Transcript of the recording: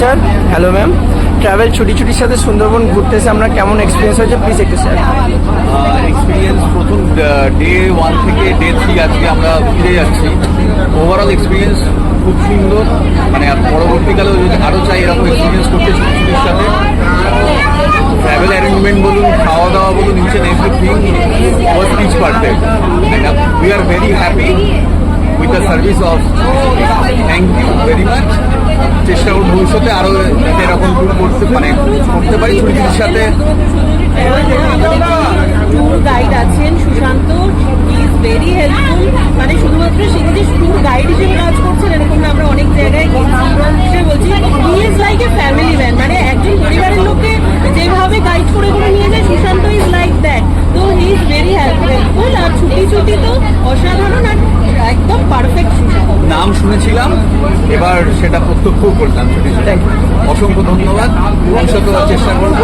Sir. Hello ma'am travel ছুটি ছুটির সাথে সুন্দরবন ঘুরতে এসে আমরা কেমন এক্সপিরিয়েন্স হয়েছে? প্লিজ একটু স্যার এক্সপিরিয়েন্স প্রথম ডে ওয়ান থেকে ডে থ্রি আজকে আমরা ফিরে যাচ্ছি। ওভারঅল এক্সপিরিয়েন্স খুব সুন্দর। মানে পরবর্তীকালেও যদি আরও চাই এরকম এক্সপিরিয়েন্স করতে ছুটি ছুটির সাথে ট্রাভেল অ্যারেঞ্জমেন্ট বলুন খাওয়া দাওয়া বলুন each and everything was rich perfect we are very happy with the service of thank you very much ভবিষ্যতে যাতে এরকম ট্যুর করতে মানে করতে পারি ছুটির সাথে। গাইড আছেন সুশান্ত ইজ ভেরি হেল্পফুল মানে শুধুমাত্র যে ট্যুর গাইড শুনেছিলাম এবার সেটা প্রত্যক্ষ করলাম অসংখ্য ধন্যবাদ ভবিষ্যতে চেষ্টা করব।